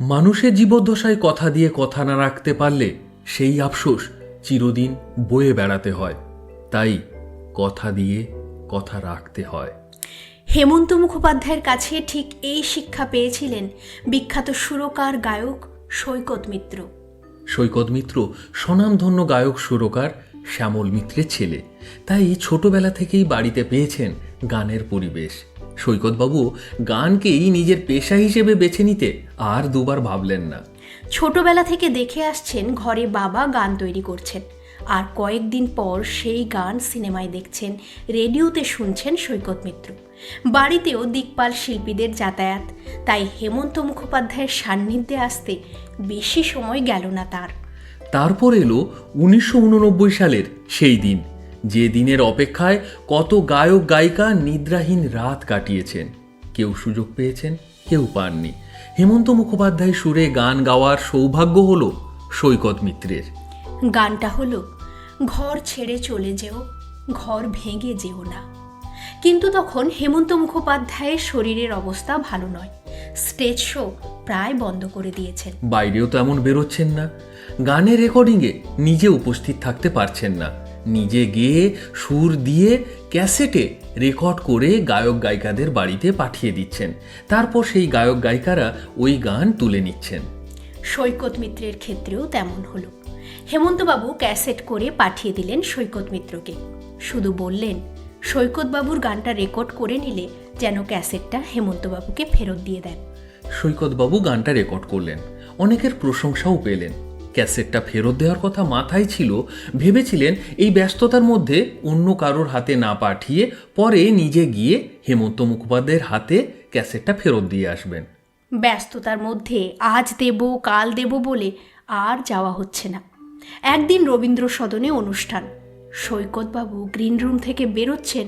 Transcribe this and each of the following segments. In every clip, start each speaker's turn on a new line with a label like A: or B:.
A: মানুষের জীবদ্দশায় কথা দিয়ে কথা না রাখতে পারলে সেই আফসোস চিরদিন বয়ে বেড়াতে হয়। তাই কথা দিয়ে কথা রাখতে হয়।
B: হেমন্ত মুখোপাধ্যায়ের কাছে ঠিক এই শিক্ষা পেয়েছিলেন বিখ্যাত সুরকার গায়ক সৈকত মিত্র।
A: সৈকত মিত্র স্বনামধন্য গায়ক সুরকার শ্যামল মিত্রের ছেলে। তাই ছোটবেলা থেকেই বাড়িতে পেয়েছেন গানের পরিবেশ। সৈকতবাবু গানকেই নিজের পেশা হিসেবে বেছে নিতে আর দুবার ভাবলেন না।
B: ছোটবেলা থেকে দেখে আসছেন ঘরে বাবা গান তৈরি করছেন। আর কয়েকদিন পর সেই গান সিনেমায় দেখছেন রেডিওতে শুনছেন সৈকত মিত্র। বাড়িতেও দিকপাল শিল্পীদের যাতায়াত তাই হেমন্ত মুখোপাধ্যায়ের সান্নিধ্যে আসতে বেশি সময় গেল না তার।
A: তারপর এলো উনিশশো উননব্বই সালের সেই দিন। যে দিনের অপেক্ষায় কত গায়ক গায়িকা নিদ্রাহীন রাত কাটিয়েছেন। কেউ সুযোগ পেয়েছেন কেউ পাননি। হেমন্ত মুখোপাধ্যায় সুরে গান গাওয়ার সৌভাগ্য হলো সৈকত মিত্রের।
B: গানটা হলো ঘর ছেড়ে চলে যেও ঘর ভেঙে যেও না। কিন্তু তখন হেমন্ত মুখোপাধ্যায়ের শরীরের অবস্থা ভালো নয়। স্টেজ শো প্রায় বন্ধ করে দিয়েছেন।
A: বাইরেও তো এমন বেরোচ্ছেন না। গানের রেকর্ডিংয়ে নিজে উপস্থিত থাকতে পারছেন না। নিজে গেয়ে সুর দিয়ে ক্যাসেটে রেকর্ড করে গায়ক গায়িকাদের বাড়িতে পাঠিয়ে দিচ্ছেন। তারপর সেই গায়ক গায়িকারা ওই গান তুলে নিচ্ছেন।
B: সৈকত মিত্রের ক্ষেত্রেও তেমন হলো। হেমন্তবাবু ক্যাসেট করে পাঠিয়ে দিলেন সৈকত মিত্রকে। শুধু বললেন সৈকতবাবুর গানটা রেকর্ড করে নিলে যেন ক্যাসেটটা হেমন্তবাবুকে ফেরত দিয়ে দেন।
A: সৈকতবাবু গানটা রেকর্ড করলেন। অনেকের প্রশংসাও পেলেন। ক্যাসেটটা ফেরত দেওয়ার কথা মাথায় ছিল ভেবেছিলেন এই ব্যস্ততার মধ্যে অন্য কারোর হাতে না পাঠিয়ে পরে নিজে গিয়ে হেমন্ত মুখোপাধ্যায়ের হাতে ক্যাসেটটা ফেরত দিয়ে আসবেন।
B: ব্যস্ততার মধ্যে আজ দেব কাল দেব বলে আর যাওয়া হচ্ছে না। একদিন রবীন্দ্র সদনে অনুষ্ঠান। সৈকতবাবু গ্রিন রুম থেকে বেরোচ্ছেন।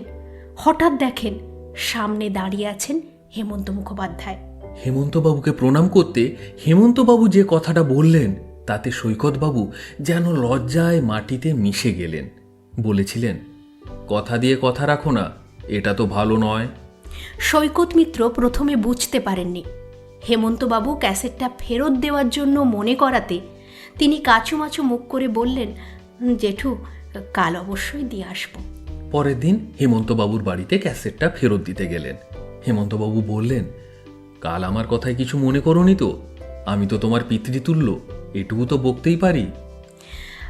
B: হঠাৎ দেখেন সামনে দাঁড়িয়ে আছেন হেমন্ত মুখোপাধ্যায়।
A: হেমন্তবাবুকে প্রণাম করতে হেমন্তবাবু যে কথাটা বললেন তাতে সৈকতবাবু যেন লজ্জায় মাটিতে মিশে গেলেন। বলেছিলেন কথা দিয়ে কথা রাখো না এটা তো ভালো নয়।
B: সৈকত মিত্র প্রথমে বুঝতে পারেননি। হেমন্তবাবু ক্যাসেটটা ফেরত দেওয়ার জন্য মনে করাতে তিনি কাচুমাচু মুখ করে বললেন জেঠু কাল অবশ্যই দিয়ে আসব।
A: পরের দিন হেমন্তবাবুর বাড়িতে ক্যাসেটটা ফেরত দিতে গেলেন। হেমন্তবাবু বললেন কাল আমার কথায় কিছু মনে করনি তো? আমি তো তোমার পিতৃতুল্য। এটুকু তো বকতেই পারি।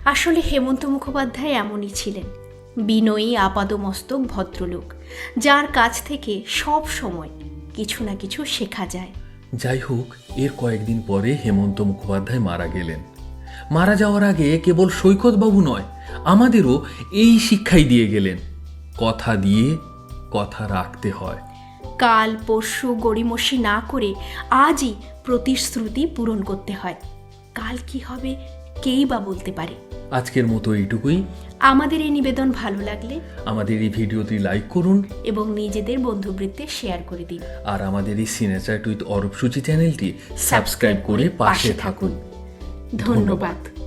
B: আসলে হেমন্ত মুখোপাধ্যায় এমনই ছিলেন। বিনয়ী আপাদমস্তক ভদ্রলোক যার কাছ থেকে সব সময় কিছু না কিছু শেখা যায়।
A: যাই হোক এর কয়েকদিন পরে হেমন্ত মুখোপাধ্যায় মারা গেলেন। মারা যাওয়ার আগে কেবল সৈকতবাবু নয় আমাদেরও এই শিক্ষাই দিয়ে গেলেন। কথা দিয়ে কথা রাখতে হয়।
B: কাল পরশু গড়িমসি না করে আজই প্রতিশ্রুতি পূরণ করতে হয়। কাল কি হবে কেই বা বলতে পারে।
A: আজকের মতো এইটুকুই।
B: আমাদের এই নিবেদন ভালো লাগলে
A: আমাদের এই ভিডিওটি লাইক করুন।
B: এবং নিজেদের বন্ধুবৃত্তে শেয়ার করে দিন।
A: আর আমাদের এই সিনেচার টুইথ অরূপ সূচি চ্যানেলটি সাবস্ক্রাইব করে পাশে থাকুন।
B: ধন্যবাদ।